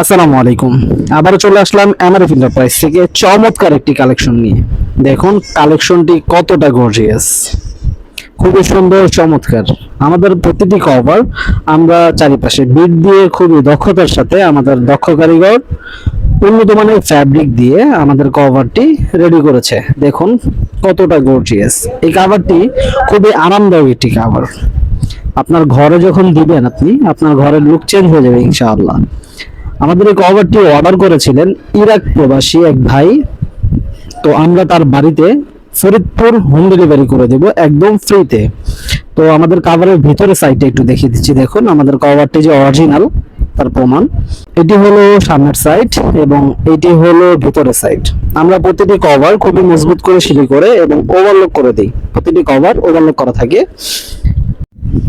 আসসালামু আলাইকুম। আবারও চলে আসলাম এমআরএফ এন্টারপ্রাইজ থেকে। চমৎকার একটি কালেকশন নিয়ে। দেখুন কালেকশনটি কতটা গর্জিয়াস খুবই সুন্দর, চমৎকার। আমাদের প্রতিটি কভার আমরা চারিপাশে বিট দিয়ে খুবই দক্ষতার সাথে আমাদের দক্ষ কারিগর, উন্নত মানের ফ্যাব্রিক দিয়ে আমাদের কভারটি রেডি করেছে। দেখুন, কতটা গর্জিয়াস এই কভারটি খুবই আরামদায়ক একটি কভার আপনার ঘরে যখন দিবেন আপনি, আপনার ঘরের লুক চেঞ্জ হয়ে যাবে ইনশাআল্লাহ। আমাদের এই কভারটি অর্ডার করেছিলেন ইরাক প্রবাসী এক ভাই। তো আমরা তার বাড়িতে ফরিদপুর হোম ডেলিভারি করে দেব একদম ফ্রিতে। তো আমাদের কাভারের ভিতরে সাইডে একটু দেখিয়ে দিচ্ছি, দেখুন আমাদের কভারটি যে অরিজিনাল তার প্রমাণ। এটি হলো সামনের সাইড এবং এটি হলো ভিতরের সাইড আমরা প্রতিটি কভার খুবই মজবুত করে সিলি করে এবং ওভারলক করে দিই। প্রতিটি কভার ওভারলক করা থাকে।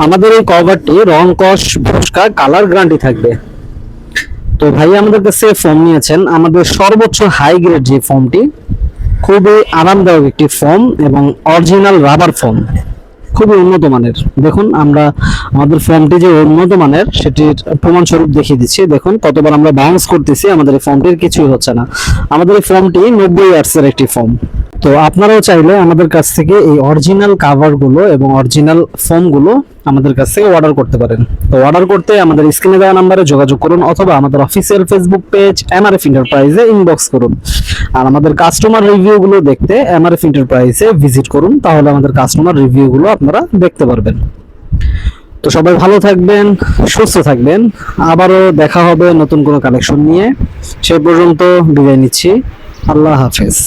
আমাদের এই কভারটি রং কষ ভস্কা কালার গ্যারান্টি থাকবে। তো ভাই আমাদের কাছে ফর্ম নিয়েছেন। আমাদের সর্বোচ্চ হাই গ্রেড যে ফর্মটি খুবই আরামদায়ক একটি ফর্ম এবং অরিজিনাল রাবার ফর্ম খুবই উন্নত মানের। দেখুন, আমরা আমাদের ফর্মটি যে উন্নত মানের, সেটির প্রমাণস্বরূপ দেখিয়ে দিচ্ছি। দেখুন, কতবার আমরা বাউন্স করতেছি, আমাদের এই ফর্মটির কিছুই হচ্ছে না। আমাদের এই ফর্মটি নব্বই ইয়ার্সের একটি ফোম তো আপনারাও চাইলে আমাদের কাছ থেকে এই অরিজিনাল কাভারগুলো এবং অরিজিনাল ফোমগুলো আমাদের কাছ থেকে অর্ডার করতে পারেন। তো অর্ডার করতে আমাদের স্ক্রিনে দেওয়া নাম্বারে যোগাযোগ করুন অথবা আমাদের অফিসিয়াল ফেসবুক পেজ এমআরএফ এন্টারপ্রাইজে ইনবক্স করুন। আর আমাদের কাস্টমার রিভিউগুলো দেখতে এমআরএফ এন্টারপ্রাইজে ভিজিট করুন, তাহলে আমাদের কাস্টমার রিভিউগুলো আপনারা দেখতে পারবেন। তো সবাই ভালো থাকবেন, সুস্থ থাকবেন। আবারও দেখা হবে নতুন কোনো কালেকশন নিয়ে। সে পর্যন্ত বিদায় নিচ্ছি। আল্লাহ হাফেজ।